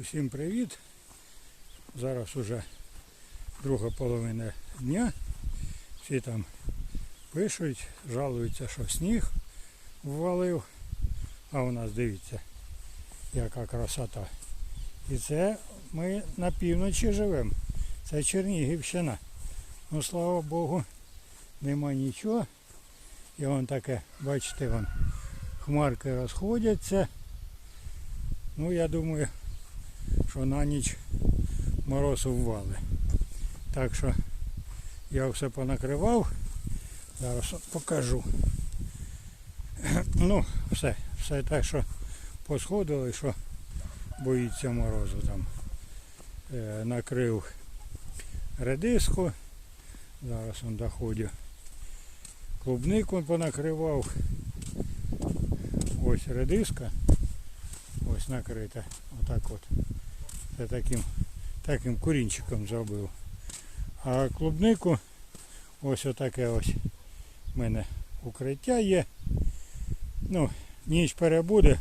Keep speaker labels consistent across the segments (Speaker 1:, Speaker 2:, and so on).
Speaker 1: Усім привіт. Зараз уже друга половина дня. Всі там пишуть, жалуються, що сніг ввалив. А у нас дивіться, яка красота. І це ми на півночі живемо. Це Чернігівщина. Ну слава Богу, нема нічого. І вон таке, бачите, вон хмарки розходяться. Ну я думаю, що на ніч мороз ввали. Так що я все понакривав. Зараз покажу. Ну, все, все так, що посходили, що боїться морозу там. Е, накрив редиску. Зараз он доходю. Клубнику понакривав. Ось редиска. Ось накрита. Отак от. Це таким, таким курінчиком зробив. А клубнику ось отаке ось в мене укриття є. Ну, ніч перебуде,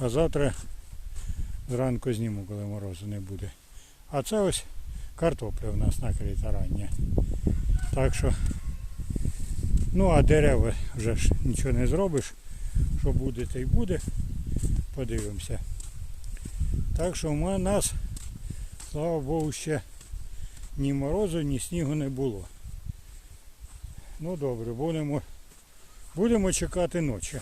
Speaker 1: а завтра зранку зніму, коли морозу не буде. А це ось картопля у нас накрита рання. Так що, ну а дерева вже ж нічого не зробиш. Що буде, то й буде. Подивимося. Так що у нас, слава Богу, ще ні морозу, ні снігу не було. Ну добре, будемо, будемо чекати ночі.